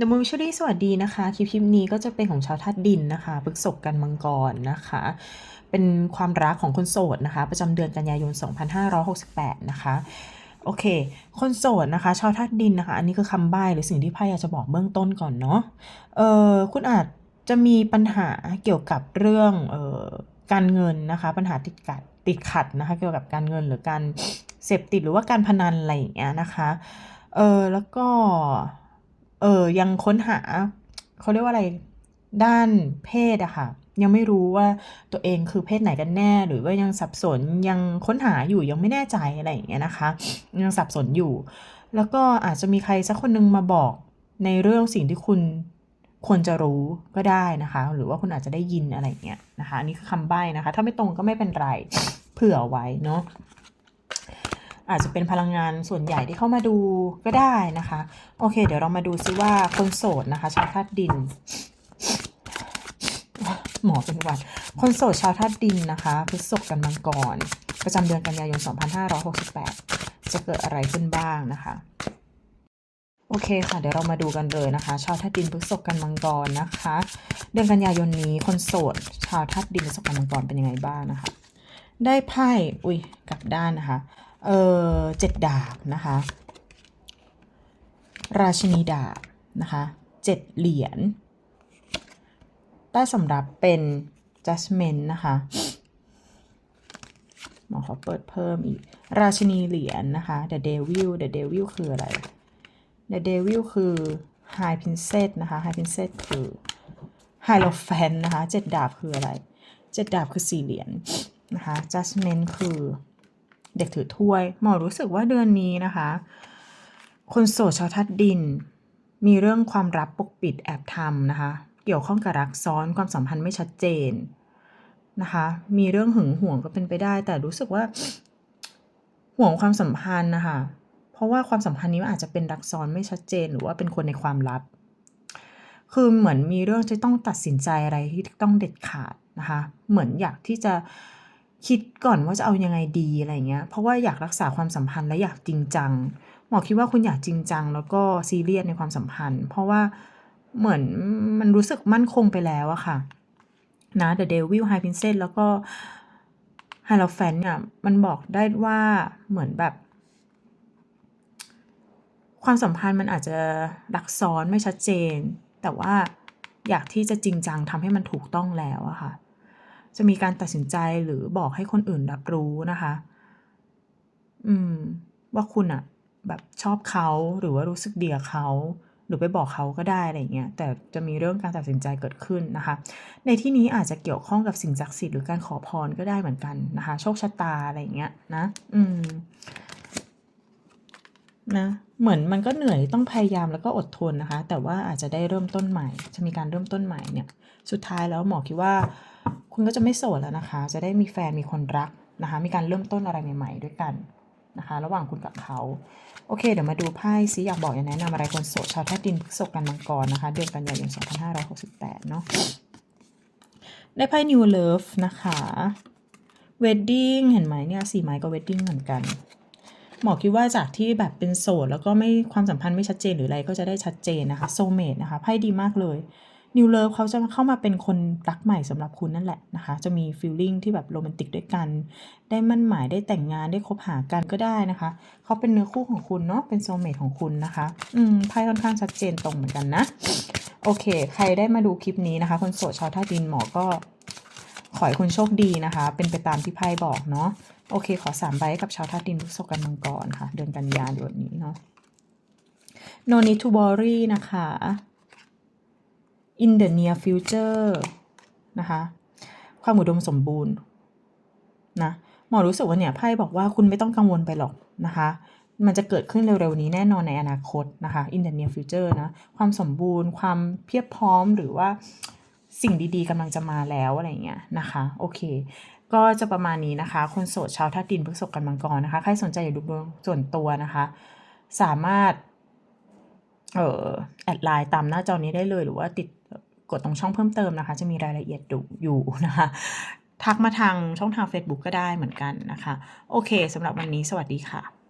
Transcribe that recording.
The m o o c h u r y สวัสดีนะคะ คลิปคลิปนี้ก็จะเป็นของชาวธาตุดินนะคะพฤกษกกันมังกรนะคะ เป็นความรักของคนโสดนะคะ ประจำเดือนกันยายน 2568 นะคะโอเค คนโสดนะคะ ชาวธาตุดินนะคะ อันนี้คือคำใบ้หรือสิ่งที่ไพ่อยากจะบอกเบื้องต้นก่อนเนาะเออคุณอาจจะมีปัญหาเกี่ยวกับเรื่องเออการเงินนะคะ ปัญหาติดกัดติดขัดนะคะ เกี่ยวกับการเงินหรือการเสพติดหรือว่าการพนันอะไรอย่างเงี้ยนะคะเออแล้วก็ เออยังค้นหาเขาเรียกว่าอะไรด้านเพศอะค่ะ ยังไม่รู้ว่าตัวเองคือเพศไหนกันแน่ หรือว่ายังสับสนยังค้นหาอยู่ยังไม่แน่ใจอะไรอย่างเงี้ยนะคะ ยังสับสนอยู่ แล้วก็อาจจะมีใครสักคนหนึงมาบอกในเรื่องสิ่งที่คุณควรจะรู้ก็ได้นะคะ หรือว่าคุณอาจจะได้ยินอะไรอย่างเงี้ยนะคะอันนี้คือคำใบ้นะคะ ถ้าไม่ตรงก็ไม่เป็นไรเผื่อไว้เนาะ อาจจะเป็นพลังงานส่วนใหญ่ที่เข้ามาดูก็ได้นะคะ โอเค เดี๋ยวเรามาดูซิว่าคนโสดนะคะ ชาวธาตุดิน หมอเป็นวัดคนโสดชาวธาตุดินนะคะพฤษภกันมังกร ประจำเดือนกันยายน 2568 จะเกิดอะไรขึ้นบ้างนะคะโอเคค่ะ เดี๋ยวเรามาดูกันเลยนะคะ ชาวธาตุดินพฤษภกันมังกรนะคะ เดือนกันยายนนี้คนโสด ชาวธาตุดินพฤษภกันมังกรเป็นยังไงบ้างนะคะ ได้ไพ่อุ้ยกลับด้านนะคะ เออเจ็ดดาบนะคะ ราชินีดาบนะคะเจ็ดเหรียญใต้สำรับเป็น judgment นะคะหมอขอเปิดเพิ่มอีก ราชินีเหรียญนะคะ the devil the devil คืออะไร the devil คือ high princess นะคะ high princess คือ hierophant นะคะเจ็ดดาบคืออะไรเจ็ดดาบคือสี่เหรียญนะคะ judgment คือ เด็กถือถ้วย หมอรู้สึกว่าเดือนนี้นะคะ คนโสดชาวทัดดิน มีเรื่องความลับปกปิดแอบทำนะคะ เกี่ยวข้องกับรักซ้อนความสัมพันธ์ไม่ชัดเจนนะคะ มีเรื่องหึงหวงก็เป็นไปได้ แต่รู้สึกว่าห่วงความสัมพันธ์นะคะเพราะว่าความสัมพันธ์นี้มันอาจจะเป็นรักซ้อนไม่ชัดเจน หรือว่าเป็นคนในความลับ คือเหมือนมีเรื่องที่ต้องตัดสินใจอะไรที่ต้องเด็ดขาดนะคะ เหมือนอยากที่จะ คิดก่อนว่าจะเอายังไงดีอะไรเงี้ย เพราะว่าอยากรักษาความสัมพันธ์และอยากจริงจัง หมอคิดว่าคุณอยากจริงจัง แล้วก็ซีเรียสในความสัมพันธ์ เพราะว่าเหมือนมันรู้สึกมั่นคงไปแล้วอะค่ะ นะ The Devil High Princess แล้วก็ h i e r o p h a n t เนี่ยมันบอกได้ว่าเหมือนแบบ ความสัมพันธ์มันอาจจะรักซ้อนไม่ชัดเจน แต่ว่าอยากที่จะจริงจังทำให้มันถูกต้องแล้วอะค่ะ จะมีการตัดสินใจหรือบอกให้คนอื่นรับรู้นะคะ อืม ว่าคุณอะแบบชอบเขาหรือว่ารู้สึกเดียเขา หรือไปบอกเขาก็ได้อะไรเงี้ยแต่จะมีเรื่องการตัดสินใจเกิดขึ้นนะคะ ในที่นี้อาจจะเกี่ยวข้องกับสิ่งศักดิ์สิทธิ์หรือการขอพรก็ได้เหมือนกันนะคะ โชคชะตาอะไรเงี้ยนะ อืม นะเหมือนมันก็เหนื่อยต้องพยายามแล้วก็อดทนนะคะ แต่ว่าอาจจะได้เริ่มต้นใหม่ จะมีการเริ่มต้นใหม่เนี่ย สุดท้ายแล้วหมอคิดว่า คุณก็จะไม่โสดแล้วนะคะ จะได้มีแฟนมีคนรักนะคะ มีการเริ่มต้นอะไรใหม่ ๆ ด้วยกันนะคะ ระหว่างคุณกับเขา โอเค เดี๋ยวมาดูไพ่ซิอยากบอกอยากแนะนำอะไรคนโสดชาวธาตุดินพฤษกันมังกรนะคะ เดือนกันยายน2568 เนาะได้ไพ่ New Love นะคะ Wedding เห็นไหมเนี่ยสี่ไม้ก็ Wedding เหมือนกัน หมอคิดว่าจากที่แบบเป็นโสด แล้วก็ไม่ความสัมพันธ์ไม่ชัดเจนหรืออะไรก็จะได้ชัดเจนนะคะโซเมดนะคะไพ่ดีมากเลยนิวเลิฟเขาจะเข้ามาเป็นคนรักใหม่สำหรับคุณนั่นแหละนะคะ จะมีฟีลลิ่งที่แบบโรแมนติกด้วยกัน ได้มั่นหมายได้แต่งงานได้คบหากันก็ได้นะคะ เขาเป็นเนื้อคู่ของคุณเนาะเป็นโซเมดของคุณนะคะ อืมไพ่ค่อนข้างชัดเจนตรงเหมือนกันนะ โอเค ใครได้มาดูคลิปนี้นะคะ คนโสดชาวท่าดินหมอก็ ขอให้คุณโชคดีนะคะ เป็นไปตามที่ไพ่บอกเนาะ โอเค ขอสามใบให้กับชาวธาตุดินพฤษกันมังกรค่ะ เดือนกันยายนนี้เนาะ No need to worry นะคะ in the near future นะคะ ความอุดมสมบูรณ์นะหมอรู้สึกว่าเนี่ยไพ่บอกว่าคุณไม่ต้องกังวลไปหรอกนะคะ มันจะเกิดขึ้นเร็วๆนี้แน่นอนในอนาคตนะคะ in the near future นะ ความสมบูรณ์ ความเพียบพร้อมหรือว่าสิ่งดีๆกำลังจะมาแล้วอะไรเงี้ยนะคะ โอเค ก็จะประมาณนี้นะคะ คนโสดชาวธาตุดินพฤษกันมังกรนะคะ ใครสนใจอยากดูดวงส่วนตัวนะคะ สามารถ เอ่อแอดไลน์ตามหน้าจอนี้ได้เลย หรือว่าติดกดตรงช่องเพิ่มเติมนะคะ จะมีรายละเอียดดูอยู่นะคะ ทักมาทางช่องทาง Facebook ก็ได้เหมือนกันนะคะ โอเคสำหรับวันนี้สวัสดีค่ะ